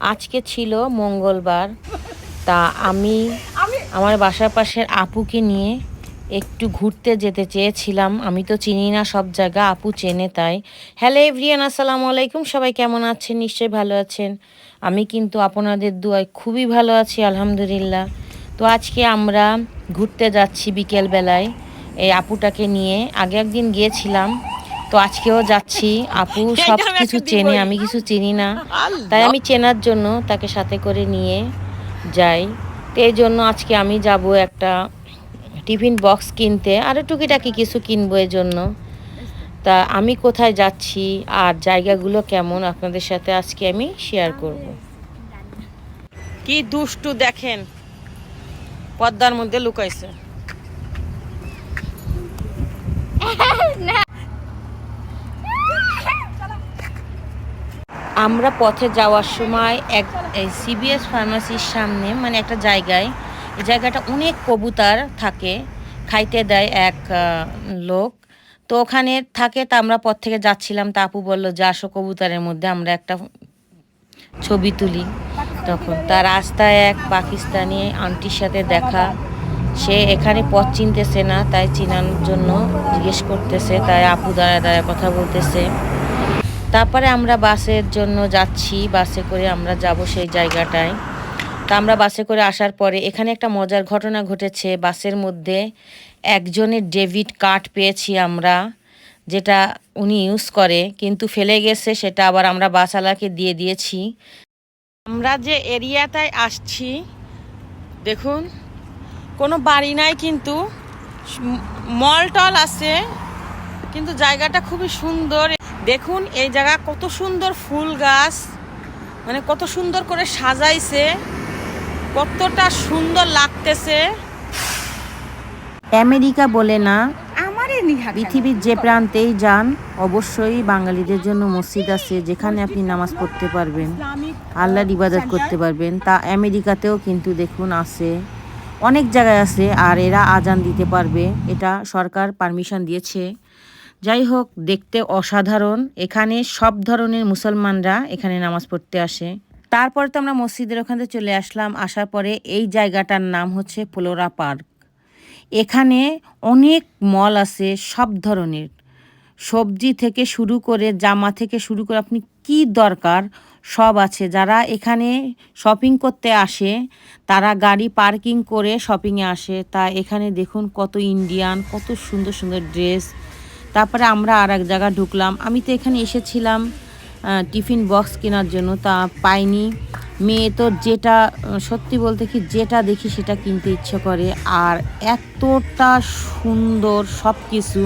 আজকে ছিল মঙ্গলবার। তা আমি আমার বাসার পাশের আপুকে নিয়ে একটু ঘুরতে যেতে চেয়েছিলাম। আমি তো চিনি না সব জায়গা আপু চেনে তাই। হ্যালো এভরিয়ান আসসালামু আলাইকুম। সবাই কেমন আছেন? নিশ্চয়ই ভালো আছেন। আমি কিন্তু আপনাদের দুয়ায় খুবই ভালো আছি আলহামদুলিল্লাহ। তো আজকে আমরা ঘুরতে যাচ্ছি বিকেলবেলায়। এই আপুটাকে নিয়ে আগে একদিন গিয়েছিলাম। তো আজকেও যাচ্ছি। আপু সব কিছু চেনে আমি কিছু চিনি না। তাই আমি চেনার জন্য তাকে সাথে করে নিয়ে যাই। তো এই জন্য আজকে আমি যাব একটা টিফিন বক্স কিনতে। আরও টুকিটাকি কিছু কিনবো এই জন্য। তা আমি কোথায় যাচ্ছি আর জায়গাগুলো কেমন আপনাদের সাথে আজকে আমি শেয়ার করব। কি দুষ্টু দেখেন। পদ্মার মধ্যে লুকাইছে। আমরা পথে যাওয়ার সময় এক সিবিএস ফার্মাসির সামনে মানে একটা জায়গায়, এই জায়গাটা অনেক কবুতর থাকে, খাইতে দেয় এক লোক। তো ওখানে থাকে, তা আমরা পথ থেকে যাচ্ছিলাম, তা আপু বলল, যে আসো কবুতরের মধ্যে, আমরা একটা ছবি তুলি। তখন তার রাস্তায় এক পাকিস্তানি আন্টির সাথে দেখা। সে এখানে পথ চিনতেছে না, তাই চিনানোর জন্য জিজ্ঞেস করতেছে, তাই আপু দাঁড়ায় দাঁড়ায় কথা বলতেছে। তারপরে আমরা বাসের জন্য যাচ্ছি, বাসে করে আমরা যাব সেই জায়গাটায়। তা আমরা বাসে করে আসার পরে এখানে একটা মজার ঘটনা ঘটেছে, বাসের মধ্যে একজনের ডেবিট কার্ড পেয়েছি আমরা, যেটা উনি ইউজ করে, কিন্তু ফেলে গেছে, সেটা আবার আমরা বাসওয়ালাকে দিয়ে দিয়েছি। আমরা যে এরিয়াটায় আসছি, দেখুন, কোনো বাড়ি নাই কিন্তু মল টল আছে, কিন্তু জায়গাটা খুবই সুন্দর দেখুন এই জায়গা কত সুন্দর ফুল গাছ মানে কত সুন্দর করে সাজাইছে কতটা সুন্দর লাগতেছে। আমেরিকা বলে না পৃথিবীর যে প্রান্তেই যান অবশ্যই বাঙালিদের জন্য মসজিদ আছে যেখানে আপনি নামাজ পড়তে পারবেন আল্লাহর ইবাদত করতে পারবেন। তা আমেরিকাতেও কিন্তু দেখুন আছে। অনেক জায়গায় আছে আর এরা আজান দিতে পারবে। এটা সরকার পারমিশন দিয়েছে। যাই হোক, দেখতে অসাধারণ। এখানে সব ধরনের মুসলমানরা এখানে নামাজ পড়তে আসে। তারপর তো আমরা মসজিদের ওখানে চলে আসলাম। আসার পরে এই জায়গাটার নাম হচ্ছে ফ্লোরা পার্ক। এখানে অনেক মল আছে, সব ধরনের। সবজি থেকে শুরু করে জামা থেকে শুরু করে আপনি কি দরকার, সব আছে। যারা এখানে শপিং করতে আসে, তারা গাড়ি পার্কিং করে শপিংয়ে আসে। তা এখানে দেখুন কত ইন্ডিয়ান, কত সুন্দর সুন্দর ড্রেস। তারপরে আমরা আর এক জায়গা ঢুকলাম। আমি তো এখানে এসেছিলাম টিফিন বক্স কেনার জন্য, তা পাইনি। মেয়ে তো যেটা সত্যি বলতে কি যেটা দেখি সেটা কিনতে ইচ্ছে করে। আর এতটা সুন্দর সব কিছু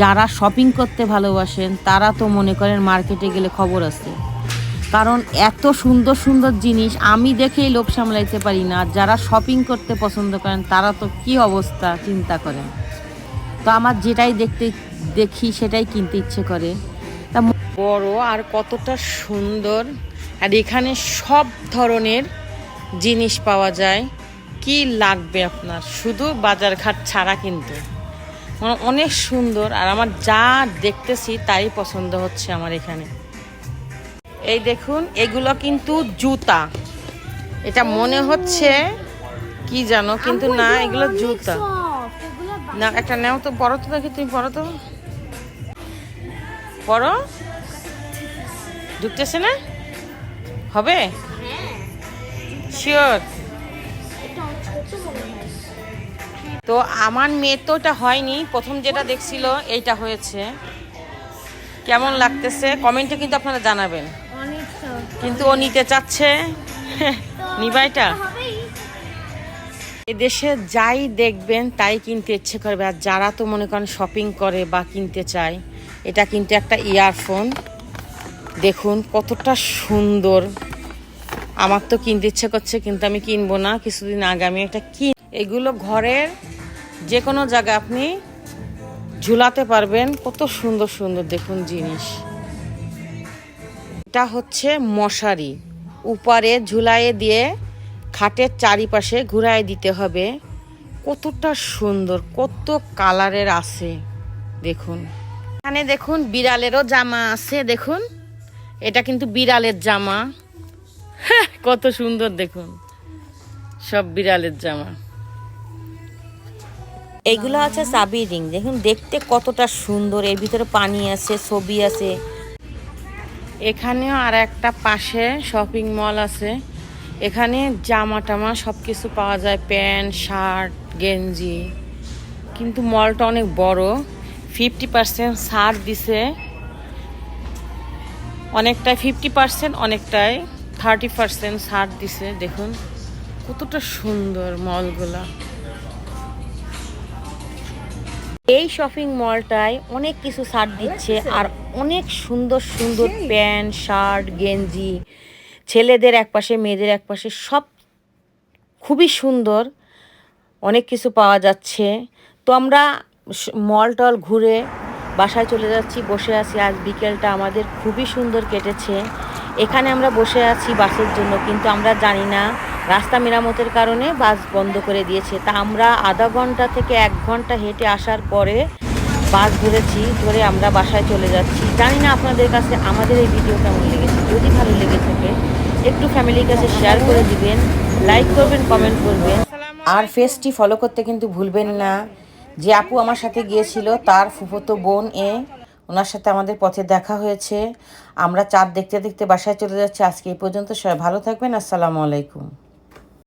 যারা শপিং করতে ভালোবাসেন, তারা তো মনে করেন মার্কেটে গেলে খবর আছে। কারণ এত সুন্দর সুন্দর জিনিস আমি দেখেই লোভ সামলাইতে পারি না। যারা শপিং করতে পছন্দ করেন, তারা তো কি অবস্থা চিন্তা করেন। তো আমার যেটাই দেখতে দেখি সেটাই কিনতে ইচ্ছে করে। তা বড় আর কতটা সুন্দর। আর এখানে সব ধরনের জিনিস পাওয়া যায়। কি লাগবে আপনার? শুধু বাজারঘাট ছাড়া কিন্তু। মানে অনেক সুন্দর আর আমার যা দেখতেছি তাই পছন্দ হচ্ছে আমার এখানে। এই দেখুন এগুলো কিন্তু জুতা। এটা মনে হচ্ছে কি জানো? কিন্তু না এগুলো জুতা। না একটা নেও তো পড়ো তো দেখি তুমি পড়ো তো। পড়ো। ঢুকতেছে না? হবে? শিওর তো আমার মেয়ে তো ওটা হয়নি, প্রথম যেটা দেখছিল এইটা হয়েছে। কেমন লাগতেছে? কমেন্টে কিন্তু আপনারা জানাবেন। কিন্তু ও নিতে চাচ্ছে। নিবাইটা এদেশে যাই দেখবেন, তাই কিনতে ইচ্ছে করবে। আর যারা তো মনে করেন শপিং করে বা কিনতে চায় এটা কিন্তু একটা ইয়ারফোন দেখুন, কতটা সুন্দর। আমার তো কিনতে ইচ্ছে করছে, কিন্তু আমি কিনবো না। কিছুদিন আগে আমি একটা কিন, এগুলো ঘরের যে কোনো জায়গায় আপনি ঝুলাতে পারবেন। কত সুন্দর সুন্দর দেখুন জিনিস। এটা হচ্ছে মশারি। উপরে ঝুলাইয়ে দিয়ে খাটের চারিপাশে ঘুরাই দিতে হবে। কতটা সুন্দর, কত কালারের আছে। দেখুন। এখানে দেখুন বিড়ালেরও জামা আছে দেখুন। এটা কিন্তু বিড়ালের জামা। কত সুন্দর দেখুন। সব বিড়ালের জামা। এইগুলো আছে চাবি রিং। দেখুন দেখতে কতটা সুন্দর। এর ভিতরে পানি আছে ছবি আছে। এখানেও আর একটা পাশে শপিং মল আছে। এখানে জামা টামা সব কিছু পাওয়া যায় প্যান্ট শার্ট গেঞ্জি। কিন্তু মলটা অনেক বড়। ফিফটি পার্সেন্ট ছাড় দিছে। অনেকটাই ফিফটি পার্সেন্ট অনেকটাই থার্টি পার্সেন্ট ছাড় দিছে। দেখুন কতটা সুন্দর মলগুলা। এই শপিং মলটায় অনেক কিছু ছাড় দিচ্ছে আর অনেক সুন্দর সুন্দর প্যান্ট শার্ট গেঞ্জি। ছেলেদের একপাশে মেয়েদের একপাশে সব খুবই সুন্দর। অনেক কিছু পাওয়া যাচ্ছে। তো আমরা মল টল ঘুরে বাসায় চলে যাচ্ছি, বসে আছি। আজ বিকেলটা আমাদের খুবই সুন্দর কেটেছে। এখানে আমরা বসে আছি বাসের জন্য, কিন্তু আমরা জানি না রাস্তা মেরামতের কারণে বাস বন্ধ করে দিয়েছে। তা আমরা আধা ঘণ্টা থেকে এক ঘণ্টা হেঁটে আসার পরে বাস ধরেছি, ধরে আমরা বাসায় চলে যাচ্ছি। জানি না আপনাদের কাছে আমাদের এই ভিডিও কেমন লেগেছে। যদি ভালো লেগে থাকে, একটু ফ্যামিলির কাছে শেয়ার করে দিবেন, লাইক করবেন, কমেন্ট করবেন। আর ফেসটি ফলো করতে কিন্তু ভুলবেন না। যে আপু আমার সাথে গিয়েছিল, তার ফুফতো বোন এ, ওনার সাথে আমাদের পথে দেখা হয়েছে। আমরা চাঁদ দেখতে দেখতে বাসায় চলে যাচ্ছি। আজকে এই পর্যন্ত সবাই ভালো থাকবেন। আসসালামু আলাইকুম।